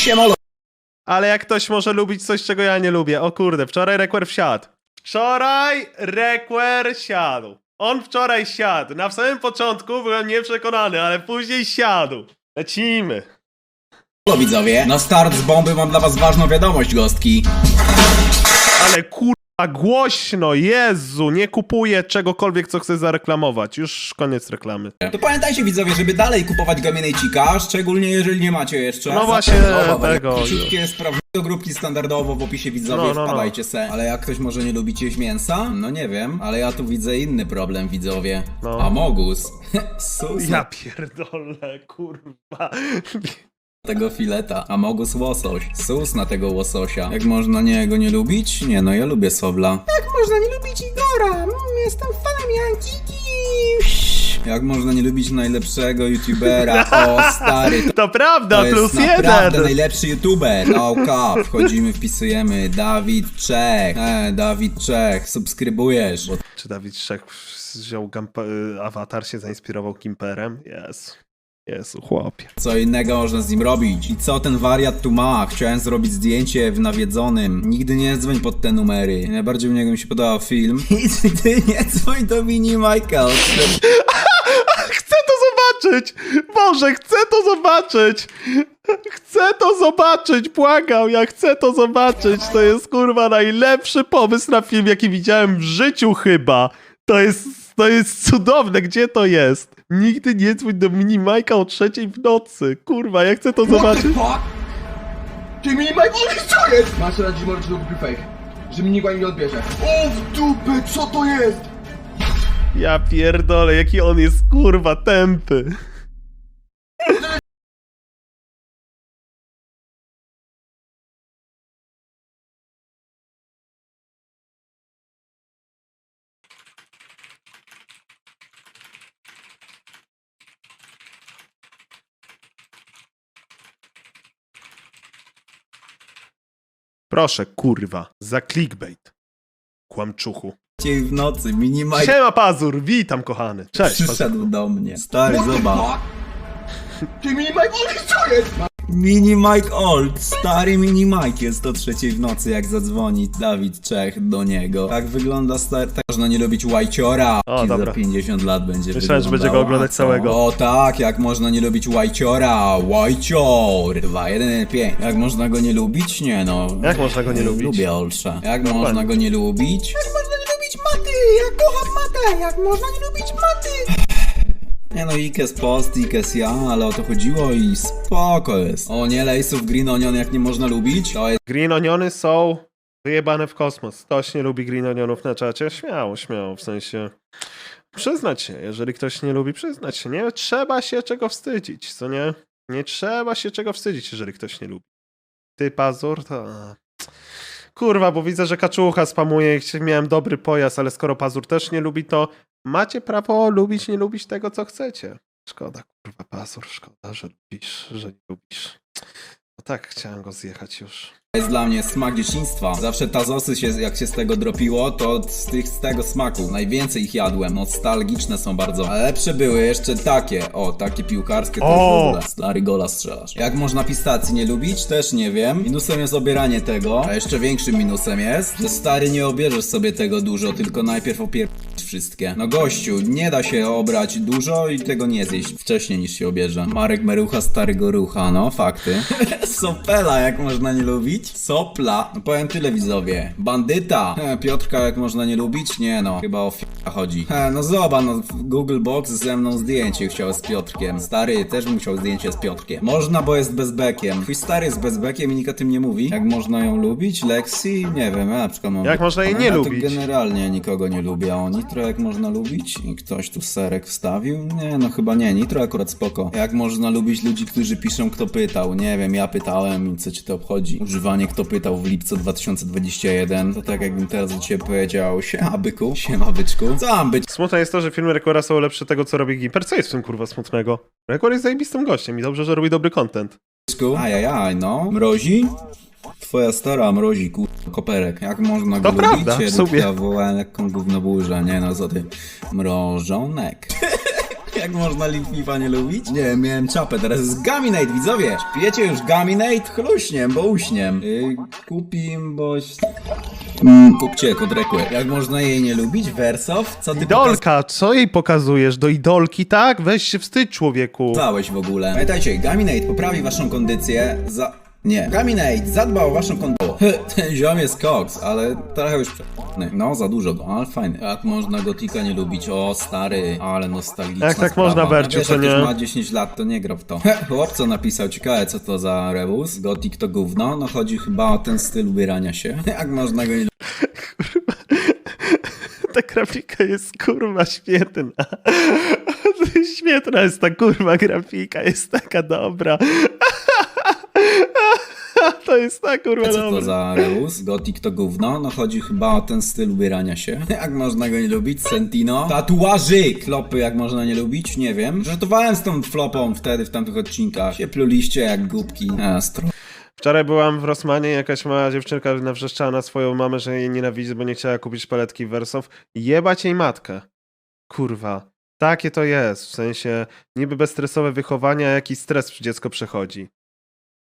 Siemolo. Ale jak ktoś może lubić coś, czego ja nie lubię. O kurde, wczoraj Rekwer wsiadł. Wczoraj Rekwer siadł. On wczoraj siadł. Na samym początku byłem nieprzekonany, ale później siadł. Lecimy. widzowie. Na start z bomby mam dla was ważną wiadomość, gostki. Ale kurwa głośno, Jezu, nie kupuję czegokolwiek, co chcę zareklamować. Już koniec reklamy. To pamiętajcie widzowie, żeby dalej kupować Gamienejcika, szczególnie jeżeli nie macie jeszcze. No właśnie, tego. Króciutkie sprawdzenie do grupki standardowo w opisie widzowie, No, no, no. wpadajcie se. Ale jak ktoś może nie lubić jeść mięsa? No nie wiem, ale ja tu widzę inny problem widzowie. No. Amogus. Sus Ja pierdolę, kurwa. Tego fileta. Amogus łosoś. Sus na tego łososia. Jak można nie go nie lubić? Nie no, ja lubię Sobla. Jak można nie lubić Igora? Mm, jestem fanem Jankiki. Jak można nie lubić najlepszego youtubera? O, stary, To prawda, to jest plus naprawdę jeden. najlepszy youtuber. OK, wchodzimy, wpisujemy Dawid Czech. E, Dawid Czech, subskrybujesz. Bo Czy Dawid Szczek wziął gampa- y, awatar, się zainspirował Kimperem? Jezu. Jezu, chłopie. co innego można z nim robić. I co ten wariat tu ma? Chciałem zrobić zdjęcie w nawiedzonym. Nigdy nie dzwoń pod te numery. Najbardziej u niego mi się podobał film. I ty nie dzwoń do Mini Michael. Chcę to zobaczyć! Boże, chcę to zobaczyć! Chcę to zobaczyć, błagam, ja chcę to zobaczyć. To jest kurwa najlepszy pomysł na film, jaki widziałem w życiu chyba. To jest, to jest cudowne, gdzie to jest? Nigdy nie dzwoń do mini Majka o trzeciej w nocy. Kurwa, ja chcę to zobaczyć. fuck? Ty mini Mike, co jest? Masz radzić, może to kupi fake. Że mi nikt nie odbierze. O w dupę, co to jest? Ja pierdolę, jaki on jest kurwa tępy. Proszę, kurwa, za clickbait. Kłamczuchu. Dzień w nocy, Mini Mike Siema Pazur, witam kochany. Cześć. przyszedł Pazurku. do mnie. Stary, zobacz. Ty mini Mike, co jest? Mini Mike Old, stary Mini Mike jest o trzeciej w nocy jak zadzwoni Dawid Czech do niego. Tak wygląda stary, tak można nie lubić Łajciora. O, I za dobra. 50 lat będzie Myślałem, że będzie go oglądać całego. O tak, jak można nie lubić Łajciora. Łajcior. 2, 1, 5. Jak można go nie lubić? Nie no. Jak można go nie lubić? Lubię Olsza. Jak Dokładnie. można go nie lubić? Jak można nie lubić maty? Ja kocham matę. Jak można nie lubić maty? Nie no, Ikes post, Ikes ja, ale o to chodziło i spoko jest. O nie, Lejsów Green Onion jak nie można lubić? To jest Green oniony są wyjebane w kosmos. Ktoś nie lubi green onionów na czacie? Śmiało, śmiało, w sensie przyznać się, jeżeli ktoś nie lubi, przyznać się. Nie trzeba się czego wstydzić, co nie? Nie trzeba się czego wstydzić, jeżeli ktoś nie lubi. Ty, Pazur, to... Kurwa, bo widzę, że kaczucha spamuje i miałem dobry pojazd, ale skoro Pazur też nie lubi, to macie prawo lubić, nie lubić tego, co chcecie. Szkoda, kurwa, Pazur, szkoda, że lubisz, że nie lubisz. No tak, chciałem go zjechać już. Jest dla mnie smak dzieciństwa. Zawsze tazosy się, jak się z tego dropiło, to z, tych, z tego smaku. Najwięcej ich jadłem. Nostalgiczne są bardzo. A lepsze były jeszcze takie. O, takie piłkarskie to O! w ogóle. Stary gola strzelasz. Jak można pistacji nie lubić? Też nie wiem. Minusem jest obieranie tego. A jeszcze większym minusem jest, że stary nie obierzesz sobie tego dużo, tylko najpierw opier wszystkie. No gościu, nie da się obrać dużo i tego nie zjeść wcześniej niż się obierze. Marek Merucha, starego rucha, no fakty. Sopela, jak można nie lubić? Sopla. No powiem tyle widzowie. Bandyta. He, Piotrka, jak można nie lubić? Nie no, chyba o f***a chodzi. He, no zobacz, no Google Box ze mną zdjęcie chciał z Piotrkiem. Stary, też chciał zdjęcie z Piotrkiem. Można, bo jest bezbekiem. Twój stary jest bezbekiem i nikt o tym nie mówi. Jak można ją lubić? Lexi? Nie wiem, ja na przykład mam... Jak można jej nie ja lubić? To generalnie nikogo nie lubię, a o Nitro jak można lubić? I ktoś tu serek wstawił? Nie, no chyba nie, Nitro akurat spoko. Jak można lubić ludzi, którzy piszą kto pytał? Nie wiem, ja pytałem co ci to obchodzi? Używanie kto pytał w lipcu 2021, to tak jakbym teraz do ciebie powiedział siema byku, siema byczku. Co mam być? Smutne jest to, że filmy Rekora są lepsze tego, co robi Gimper. Co jest w tym kurwa smutnego? Rekor jest zajebistym gościem i dobrze, że robi dobry content. Ajajaj, no. Mrozi? Twoja stara mrozi, kur... koperek. Jak można go To lubić? prawda, w sumie. Edukcja woła lekką gównoburzę, nie no co ty. Mrożonek. Jak można Litwifa nie lubić? Nie, miałem czapę, teraz jest Gaminate, widzowie! Pijecie już Gaminate? Chluśniem, bo uśniem. Yy, kupim, bo... Mm, kupcie kod rekły. Jak można jej nie lubić? Wersow? Co ty Idolka, co jej pokazujesz? Do idolki, tak? Weź się wstydź, człowieku. pokazałeś w ogóle? Pamiętajcie, Gaminate poprawi waszą kondycję za... Nie. Gaminate zadba o waszą kondycję. Ten ziom jest koks, ale trochę już prze... No, za dużo go, ale fajny. Jak można Gotika nie lubić? O, stary, ale nostalgiczna Jak tak sprawa. można, Berciu, Wiesz, co jak już nie? ma 10 lat, to nie gra w to. Chłopco napisał, ciekawe co to za rebus. Gotik to gówno, no chodzi chyba o ten styl ubierania się. Jak można go nie Ta grafika jest kurwa świetna. Świetna jest ta kurwa grafika, jest taka dobra. To jest ta kurwa Co to dobra. za rebus? Gotik to gówno? No chodzi chyba o ten styl ubierania się. Jak można go nie lubić? Sentino? Tatuaży! Klopy jak można nie lubić? Nie wiem. Żartowałem z tą flopą wtedy w tamtych odcinkach. Się pluliście jak głupki. A, stro... Wczoraj byłam w Rosmanie i jakaś mała dziewczynka nawrzeszczała na swoją mamę, że jej nienawidzi, bo nie chciała kupić paletki Wersow. Jebać jej matkę. Kurwa. Takie to jest. W sensie niby bezstresowe wychowanie, a jaki stres dziecko przechodzi.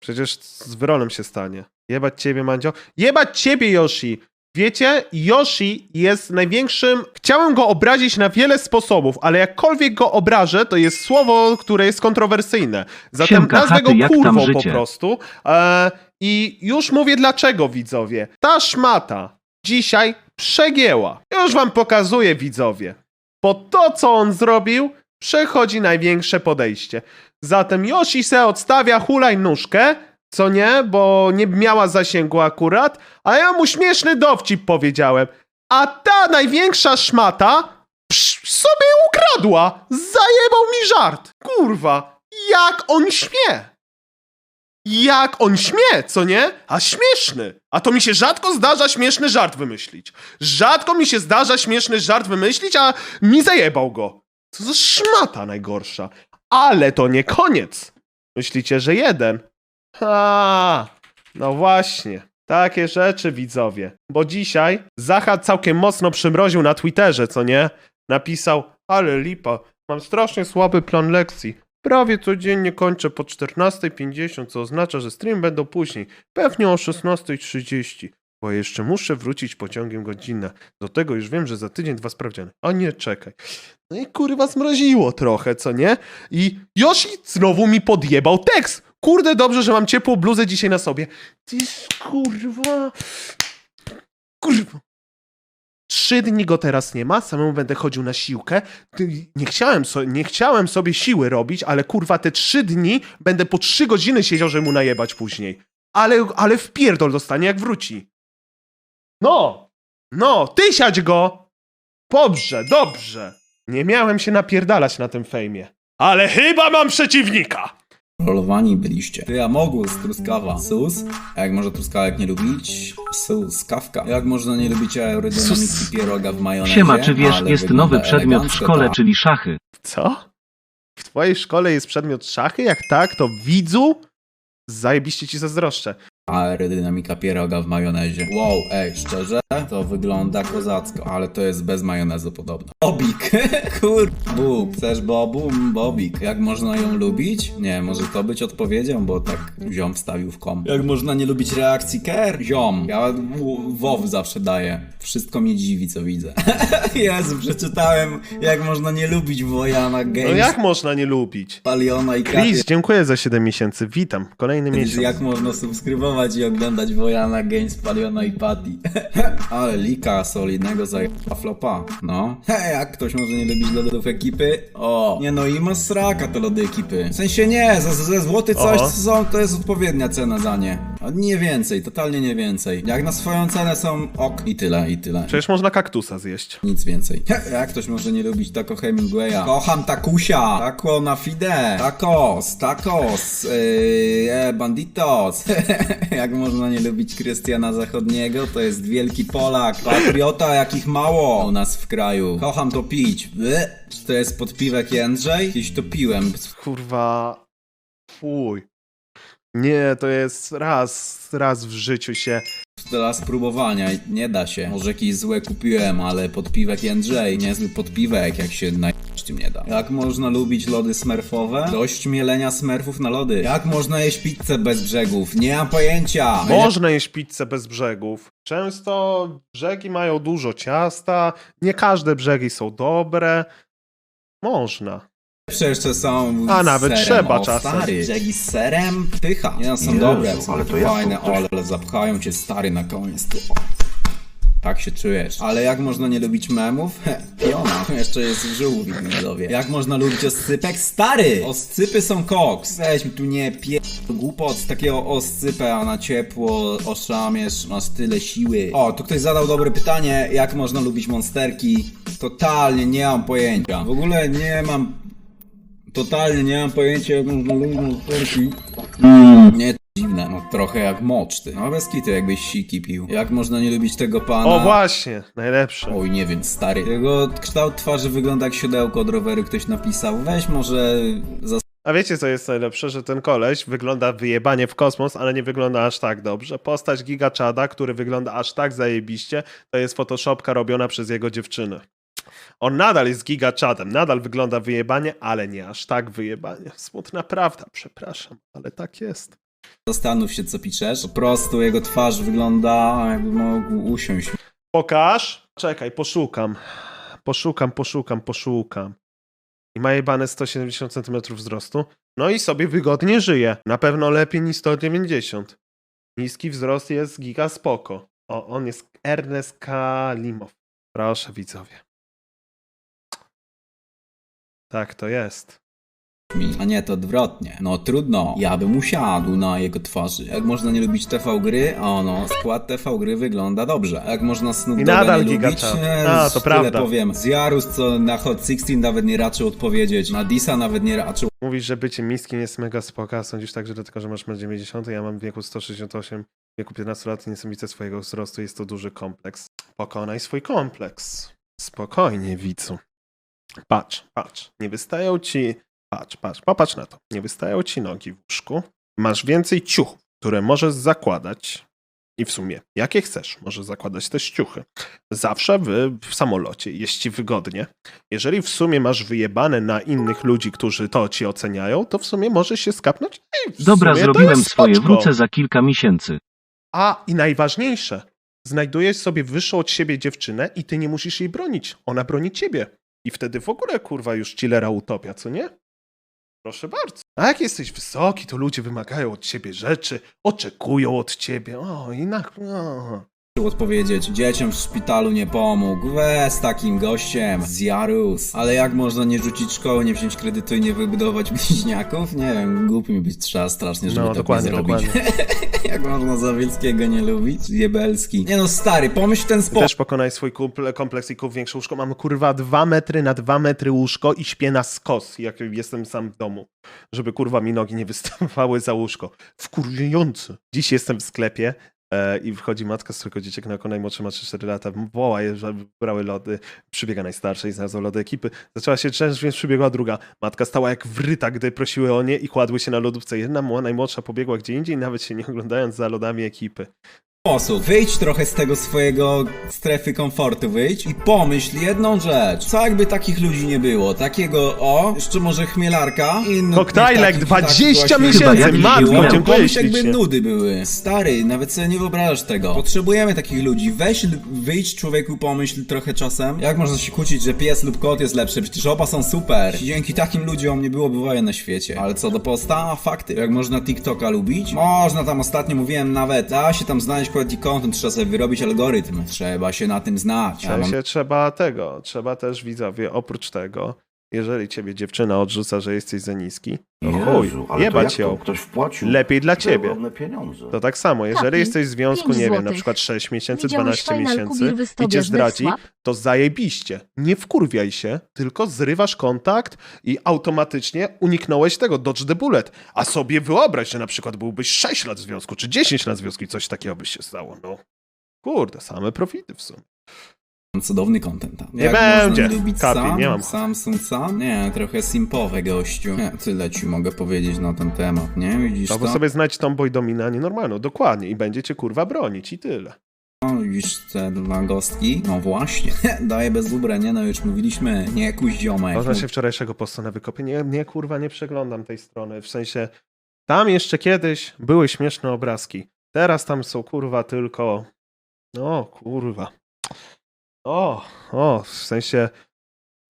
Przecież z Wyrolem się stanie. Jebać ciebie, Mandzio. Jebać ciebie, Yoshi! Wiecie, Yoshi jest największym. Chciałem go obrazić na wiele sposobów, ale jakkolwiek go obrażę, to jest słowo, które jest kontrowersyjne. Zatem Siemka, nazwę go chaty, kurwą po prostu. E, I już mówię dlaczego, widzowie. Ta szmata dzisiaj przegięła. Już wam pokazuję, widzowie. Po to, co on zrobił, przechodzi największe podejście. Zatem Yoshi se odstawia hulaj nóżkę, co nie, bo nie miała zasięgu akurat, a ja mu śmieszny dowcip powiedziałem. A ta największa szmata psz, sobie ukradła. Zajebał mi żart. Kurwa, jak on śmie. Jak on śmie, co nie? A śmieszny. A to mi się rzadko zdarza śmieszny żart wymyślić. Rzadko mi się zdarza śmieszny żart wymyślić, a mi zajebał go. Co za szmata najgorsza. Ale to nie koniec. Myślicie, że jeden? Ha, no właśnie. Takie rzeczy, widzowie. Bo dzisiaj Zachad całkiem mocno przymroził na Twitterze, co nie? Napisał, ale lipa, mam strasznie słaby plan lekcji. Prawie codziennie kończę po 14.50, co oznacza, że stream będą później. Pewnie o 16.30. Bo jeszcze muszę wrócić pociągiem godzinę. Do tego już wiem, że za tydzień dwa sprawdziany. A nie, czekaj. No i kurwa zmroziło trochę, co nie? I Yoshi znowu mi podjebał tekst. Kurde, dobrze, że mam ciepłą bluzę dzisiaj na sobie. Ty kurwa... Kurwa... Trzy dni go teraz nie ma, samemu będę chodził na siłkę. Nie chciałem, so, nie chciałem sobie siły robić, ale kurwa te trzy dni będę po trzy godziny siedział, żeby mu najebać później. Ale, ale w pierdol dostanie, jak wróci. No! No, ty siadź go! Dobrze, dobrze. Nie miałem się napierdalać na tym fejmie. Ale chyba mam przeciwnika! Rolowani byliście. Ty, Amogus, truskawa. Sus? A jak można truskawek nie lubić? Sus, kawka. Jak można nie lubić aerodynamiki Sus. pieroga w majonezie? Siema, czy wiesz, Ale jest wygląda nowy przedmiot w elegancko, szkole, tak. czyli szachy. Co? W twojej szkole jest przedmiot szachy? Jak tak, to widzu? Zajebiście ci zazdroszczę. Aerodynamika pieroga w majonezie. Wow, ej, szczerze? To wygląda kozacko, ale to jest bez majonezu podobno. Bobik! Kur... Bób. Chcesz bobu? Mm, Bobik. Jak można ją lubić? Nie, może to być odpowiedzią, bo tak ziom wstawił w kom. Jak można nie lubić reakcji Ker? Ziom. Ja WoW zawsze daję. Wszystko mnie dziwi, co widzę. Jezu, przeczytałem, jak można nie lubić Wojana Games, No jak można nie lubić? Paliona i Katy. Chris, dziękuję za 7 miesięcy. Witam. Kolejny miesiąc. jak można subskrybować i oglądać Wojana Games, Paliona i Patty. Ale lika solidnego za flopa. No. Hej, jak ktoś może nie lubić lodów ekipy? O. Nie no i ma sraka te lody ekipy. W sensie nie, za, za złoty coś co są, to jest odpowiednia cena za nie. A nie więcej, totalnie nie więcej. Jak na swoją cenę są ok i tyle, i tyle. Przecież można kaktusa zjeść. Nic więcej. Jak ktoś może nie lubić Taco Hemingwaya? Kocham Takusia! Taco na fide! Tacos! Tacos! Yy, e, banditos! Jak można nie lubić Krystiana Zachodniego? To jest wielki Polak. Patriota jakich mało u nas w kraju. Kocham to pić. Czy to jest podpiwek Jędrzej? Kiedyś to piłem. Kurwa. Fuj. Nie, to jest raz, raz w życiu się Dla spróbowania, nie da się. Może jakieś złe kupiłem, ale podpiwek Jędrzej, niezły podpiwek, jak się najść tym nie da. Jak można lubić lody smerfowe? Dość mielenia smerfów na lody. Jak można jeść pizzę bez brzegów? Nie mam pojęcia! Można jeść pizzę bez brzegów. Często brzegi mają dużo ciasta, nie każde brzegi są dobre. Można. Jeszcze są A nawet serem. trzeba o, czasem. Stary, brzegi z serem? Pycha. Nie no, są Jezu, dobre, są ale to to fajne, ktoś- ale zapchają cię stary na koniec. Tu. O. Tak się czujesz. Ale jak można nie lubić memów? He, Piona. Jeszcze jest w żółwi widzowie. Jak można lubić oscypek? Stary! Oscypy są koks. Weź mi tu nie pie... głupot z takiego oscypę, a na ciepło oszamiesz, masz tyle siły. O, tu ktoś zadał dobre pytanie, jak można lubić monsterki? Totalnie nie mam pojęcia. W ogóle nie mam Totalnie nie mam pojęcia, jak można lubić monsterki. Nie, to dziwne, no trochę jak mocz, ty. No bez kitu, jakbyś siki pił. Jak można nie lubić tego pana? O właśnie, najlepsze. Oj, nie wiem, stary. Jego kształt twarzy wygląda jak siodełko od roweru, ktoś napisał. Weź może za A wiecie co jest najlepsze? Że ten koleś wygląda wyjebanie w kosmos, ale nie wygląda aż tak dobrze. Postać Giga Chada, który wygląda aż tak zajebiście, to jest photoshopka robiona przez jego dziewczynę. On nadal jest Giga Chadem, nadal wygląda wyjebanie, ale nie aż tak wyjebanie. Smutna prawda, przepraszam, ale tak jest. zastanów się, co piszesz. Po prostu jego twarz wygląda, jakby mógł usiąść. Pokaż. Czekaj, poszukam. Poszukam, poszukam, poszukam. I ma jebane 170 cm wzrostu. No i sobie wygodnie żyje. Na pewno lepiej niż 190. Niski wzrost jest giga spoko. O, on jest Ernest Kalimow. Proszę widzowie. Tak to jest. a nie to odwrotnie. No trudno, ja bym usiadł na jego twarzy. Jak można nie lubić TV gry? O no, skład TV gry wygląda dobrze. Jak można Snoop I Dogga nadal nie lubić? Chat. E, A, to tyle prawda. powiem. Z Jarus, co na Hot 16 nawet nie raczył odpowiedzieć. Na Disa nawet nie raczył Mówisz, że bycie niskim jest mega spoko, sądzisz tak, że dlatego, że masz 1,90 ja mam w wieku 168, w wieku 15 lat i nie widzę swojego wzrostu, jest to duży kompleks. Pokonaj swój kompleks. Spokojnie, widzu. Patrz, patrz, nie wystają ci... Patrz, patrz, popatrz na to. Nie wystają ci nogi w łóżku. Masz więcej ciuchów, które możesz zakładać i w sumie, jakie chcesz, możesz zakładać też ciuchy. Zawsze w, w samolocie jest ci wygodnie. Jeżeli w sumie masz wyjebane na innych ludzi, którzy to ci oceniają, to w sumie możesz się skapnąć. i w Dobra, sumie to zrobiłem jest swoje, spoczko. wrócę za kilka miesięcy. A i najważniejsze, znajdujesz sobie wyższą od siebie dziewczynę i ty nie musisz jej bronić. Ona broni ciebie. I wtedy w ogóle kurwa już chillera utopia, co nie? Proszę bardzo. A jak jesteś wysoki, to ludzie wymagają od ciebie rzeczy, oczekują od ciebie. O, i na... O. odpowiedzieć. Dzieciom w szpitalu nie pomógł. We z takim gościem. Z Jarus. Ale jak można nie rzucić szkoły, nie wziąć kredytu i nie wybudować bliźniaków? Nie wiem, głupi mi być trzeba strasznie, żeby No, tak nie zrobić. dokładnie. jak można Zawielskiego nie lubić? Jebelski. Nie no, stary, pomyśl w ten sposób. też pokonaj swój kumple- kompleks i kup większe łóżko. Mam kurwa dwa metry na dwa metry łóżko i śpię na skos, jak jestem sam w domu. Żeby kurwa mi nogi nie wystawały za łóżko. Wkurwiający. Dziś jestem w sklepie i wchodzi matka z trójką dzieciek na oko, najmłodszy ma 3-4 lata. Woła je, żeby brały lody. Przybiega najstarsza i znalazła lody ekipy. Zaczęła się trzęść, więc przybiegła druga. Matka stała jak wryta, gdy prosiły o nie i kładły się na lodówce. Jedna najmłodsza pobiegła gdzie indziej, nawet się nie oglądając za lodami ekipy. Sposób. Wyjdź trochę z tego swojego strefy komfortu, wyjdź i pomyśl jedną rzecz. Co jakby takich ludzi nie było? Takiego, o, jeszcze może chmielarka i innych Koktajlek, takich, 20 takich miesięcy, nie matko, dziękuję Pomyśl jakby ślicznie. nudy były. Stary, nawet sobie nie wyobrażasz tego. Potrzebujemy takich ludzi. Weź, l- wyjdź człowieku, pomyśl trochę czasem. Jak można się kłócić, że pies lub kot jest lepszy? Przecież oba są super. I dzięki takim ludziom nie byłoby wojen na świecie. Ale co do posta? Fakty. Jak można TikToka lubić? Można tam ostatnio mówiłem nawet, da się tam znaleźć quality content, trzeba sobie wyrobić algorytm. Trzeba się na tym znać. Mam sensie trzeba tego, trzeba też widzowie, oprócz tego, jeżeli ciebie dziewczyna odrzuca, że jesteś za niski, to chuj, Jezu, ale to jebać jak to? ją. Ktoś wpłacił Lepiej dla ciebie. To tak samo, jeżeli Kapi, jesteś w związku, nie wiem, na przykład 6 miesięcy, Widziałeś 12 Final miesięcy i cię zdradzi, to zajebiście. Nie wkurwiaj się, tylko zrywasz kontakt i automatycznie uniknąłeś tego, dodge the bullet. A sobie wyobraź, że na przykład byłbyś 6 lat w związku, czy 10 lat w związku i coś takiego by się stało, no. Kurde, same profity w sumie. Cudowny content tam. Nie Jak będzie. Można lubić Kapi, sam, nie mam. Samsung sam? Nie, trochę simpowe gościu. Nie, tyle ci mogę powiedzieć na ten temat, nie? Widzisz to? bo sobie znajdź Tomboy Domina nienormalną, dokładnie, i będziecie kurwa bronić i tyle. No, widzisz te dwa gostki? No właśnie. Daję bez ubrania, no już mówiliśmy. Nie kuś ziomek. Odnośnie wczorajszego posta na wykopie, nie, nie kurwa nie przeglądam tej strony, w sensie tam jeszcze kiedyś były śmieszne obrazki, teraz tam są kurwa tylko, no kurwa, o, o, w sensie,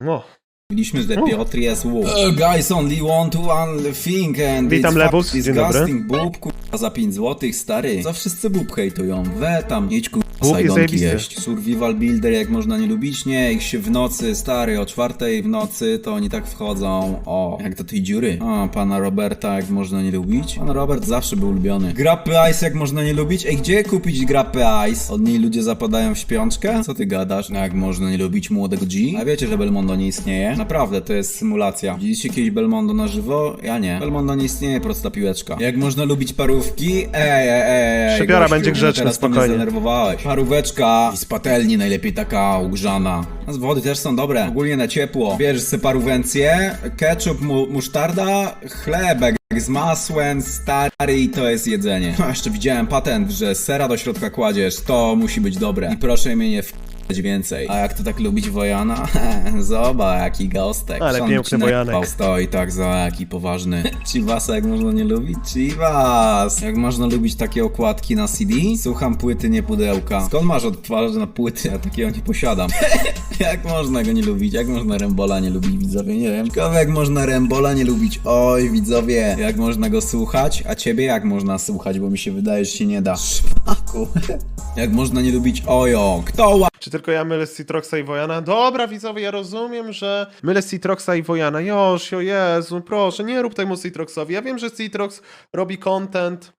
no, Mówiliśmy, że U. Piotr jest łuk. Uh, guys only want to one thing and Witam, it's Lebus. Dzień dobry. disgusting. Bób, kurwa, za 5 złotych, stary. Co wszyscy bób hejtują? We tam, jedź Bób jest zajebisty. jeść. Survival builder, jak można nie lubić? Nie, ich się w nocy, stary, o czwartej w nocy, to oni tak wchodzą, o, jak do tej dziury. O, pana Roberta, jak można nie lubić? Pan Robert zawsze był ulubiony. Grappy Ice, jak można nie lubić? Ej, gdzie kupić Grappy Ice? Od niej ludzie zapadają w śpiączkę? Co ty gadasz? No, Jak można nie lubić młodego G? A wiecie, że Belmondo nie istnieje? Naprawdę, to jest symulacja. Widzieliście kiedyś Belmondo na żywo? Ja nie. Belmondo nie istnieje, prosta piłeczka. Jak można lubić parówki? Ej, ej, ej, ej. Przebiora gościu, będzie grzeczny, mnie spokojnie. zdenerwowałeś. Paróweczka i z patelni, najlepiej taka ugrzana. Z wody też są dobre. Ogólnie na ciepło. Bierzesz sobie parówęcję, ketchup, mu musztarda, chlebek z masłem, stary i to jest jedzenie. A jeszcze widziałem patent, że sera do środka kładziesz, to musi być dobre. I proszę mnie nie w***ać więcej. A jak to tak lubić Wojana? Zobacz, jaki gostek. Ale piękny Wojanek. Stoi tak za jaki poważny. Chivasa jak można nie lubić? Chivas! Jak można lubić takie okładki na CD? Słucham płyty, nie pudełka. Skąd masz odtwarzacz na płyty? Ja takiego nie posiadam. jak można go nie lubić? Jak można Rembola nie lubić, widzowie? Nie wiem. Ciekawe jak można Rembola nie lubić. Oj, widzowie. Jak można go słuchać? A ciebie jak można słuchać? Bo mi się wydaje, że się nie da. Jak można nie lubić Ojo? Kto Czy tylko ja mylę Citroxa i Wojana? Dobra, widzowie, ja rozumiem, że mylę Citroxa i Wojana. Joż, o Jezu, proszę, nie rób temu Citroxowi. Ja wiem, że Citrox robi content.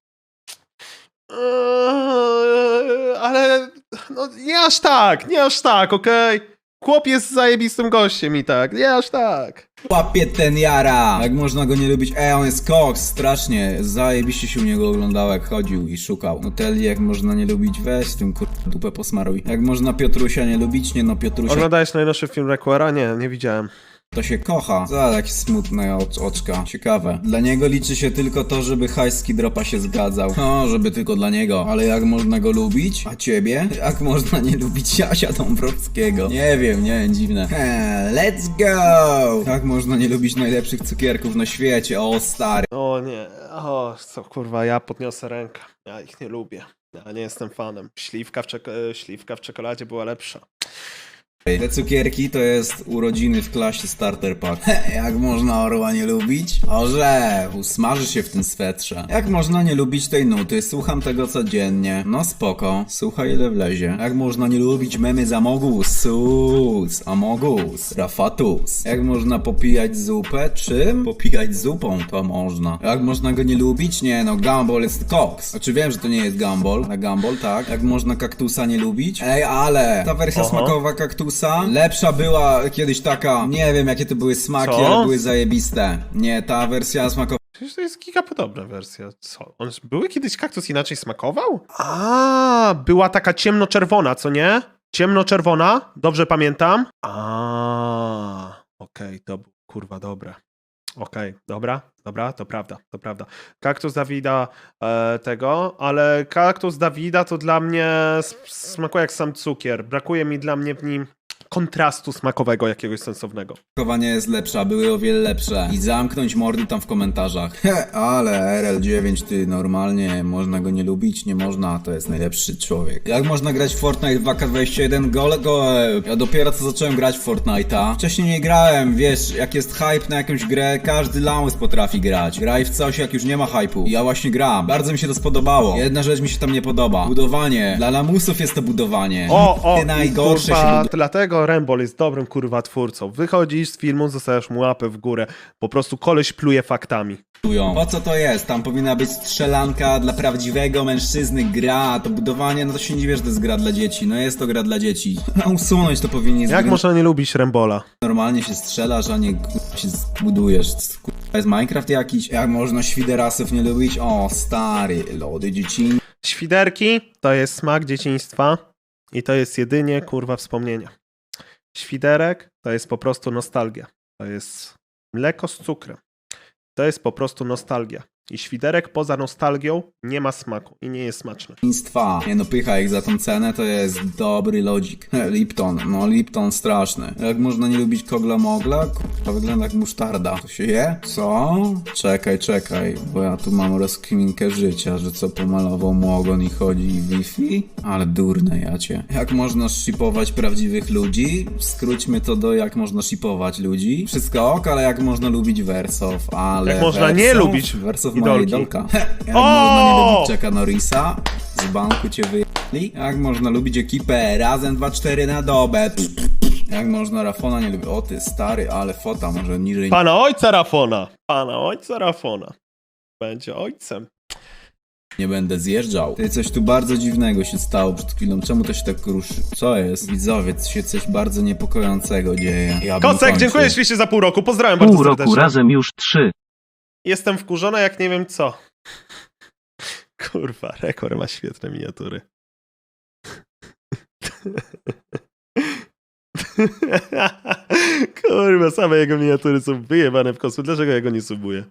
Eee, ale no, nie aż tak, nie aż tak, okej? Chłop jest zajebistym gościem i tak, nie aż tak. Łapie ten jara! Jak można go nie lubić? Ej, on jest koks, strasznie. Zajebiście się u niego oglądał, jak chodził i szukał. Nutelli, jak można nie lubić? Weź tym kur... dupę posmaruj. Jak można Piotrusia nie lubić? Nie no, Piotrusia Oglądałeś najnowszy film Requera? Nie, nie widziałem. To się kocha. Za jakieś smutne ocz oczka. Ciekawe. Dla niego liczy się tylko to, żeby hajski dropa się zgadzał. O, żeby tylko dla niego. Ale jak można go lubić? A ciebie? Jak można nie lubić Jasia Dąbrowskiego? Nie wiem, nie wiem, dziwne. He, let's go! Jak można nie lubić najlepszych cukierków na świecie? O, stary. O nie, o co kurwa, ja podniosę rękę. Ja ich nie lubię. Ja nie jestem fanem. Śliwka w, czek- e, śliwka w czekoladzie była lepsza. Te cukierki to jest urodziny w klasie starter pack. Jak można orła nie lubić? Orze, usmaży się w tym swetrze. Jak można nie lubić tej nuty? Słucham tego codziennie. No spoko, słuchaj ile wlezie. Jak można nie lubić memy z Amogus? Sus, Amogus, Rafatus. Jak można popijać zupę? Czym? Popijać zupą to można. Jak można go nie lubić? Nie no, Gumball jest koks. Znaczy wiem, że to nie jest Gumball, ale Gumball tak. Jak można kaktusa nie lubić? Ej, ale ta wersja Oho. smakowa kaktusa lepsza była kiedyś taka, nie wiem jakie to były smaki, Co? ale były zajebiste. Nie, ta wersja smakowa Przecież to jest gigapodobna wersja. Co? On, były kiedyś kaktus inaczej smakował? A, była taka ciemnoczerwona, co nie? Ciemnoczerwona, dobrze pamiętam. A, okej, to było kurwa dobre. Okej, dobra, dobra, to prawda, to prawda. Kaktus Dawida e, tego, ale kaktus Dawida to dla mnie s- smakuje jak sam cukier. Brakuje mi dla mnie w nim kontrastu smakowego jakiegoś sensownego. nie jest lepsza, były o wiele lepsze. I zamknąć mordy tam w komentarzach. He, ale RL9 ty normalnie, można go nie lubić? Nie można, to jest najlepszy człowiek. Jak można grać w Fortnite 2K21? Gole, go, ja dopiero co zacząłem grać w Fortnite'a. Wcześniej nie grałem, wiesz, jak jest hype na jakąś grę, każdy lamus potrafi grać. Graj w coś, jak już nie ma hype'u. Ja właśnie gram. Bardzo mi się to spodobało. Jedna rzecz mi się tam nie podoba. Budowanie. Dla lamusów jest to budowanie. O, o, Ty najgorsze się kurwa, budują. Dlatego Rembol jest dobrym kurwa twórcą. Wychodzisz z filmu, zostawiasz mu łapę w górę. Po prostu koleś pluje faktami. Po co to jest? Tam powinna być strzelanka dla prawdziwego mężczyzny, gra, to budowanie, no to się nie dziwię, że to jest gra dla dzieci. No jest to gra dla dzieci. A usunąć to powinien Jak można nie lubić Rembola? Normalnie się strzelasz, a nie kurwa, się zbudujesz. Kurwa, jest Minecraft jakiś? Jak można świderasów nie lubić? O, stary, lody dzieci. Świderki to jest smak dzieciństwa. I to jest jedynie kurwa wspomnienie. Świderek to jest po prostu nostalgia. To jest mleko z cukrem. To jest po prostu nostalgia. I świderek poza nostalgią nie ma smaku i nie jest smaczny. Państwa. Nie no, pycha ich za tą cenę, to jest dobry lodzik. Lipton, no Lipton straszny. Jak można nie lubić kogla mogla? To wygląda jak musztarda. To się je? Co? Czekaj, czekaj, bo ja tu mam rozkminkę życia, że co pomalował mu ogon i chodzi Wi-Fi? Ale durne jacie. Jak można shipować prawdziwych ludzi? Skróćmy to do jak można shipować ludzi. Wszystko ok, ale jak można lubić Wersow, ale Jak można nie Wersow? lubić Wersow ma idolki. idolka. jak O! można nie lubić Chucka Norrisa? Z banku cię wyjęli? Jak można lubić ekipę razem 2-4 na dobę? Jak można Rafona nie lubić? O ty stary, ale fota może niżej. Pana ojca Rafona! Pana ojca Rafona. Będzie ojcem. Nie będę zjeżdżał. Ty coś tu bardzo dziwnego się stało przed chwilą. Czemu to się tak ruszy? Co jest? Widzowie, się coś bardzo niepokojącego dzieje. Ja bym Kocek, kończył. dziękuję ślicznie za pół roku. Pozdrawiam bardzo Pół roku serdecznie. razem już trzy. Jestem wkurzona jak nie wiem co. Kurwa, rekord ma świetne miniatury. Kurwa, same jego miniatury są wyjebane w kosmos. Dlaczego ja go nie subuję?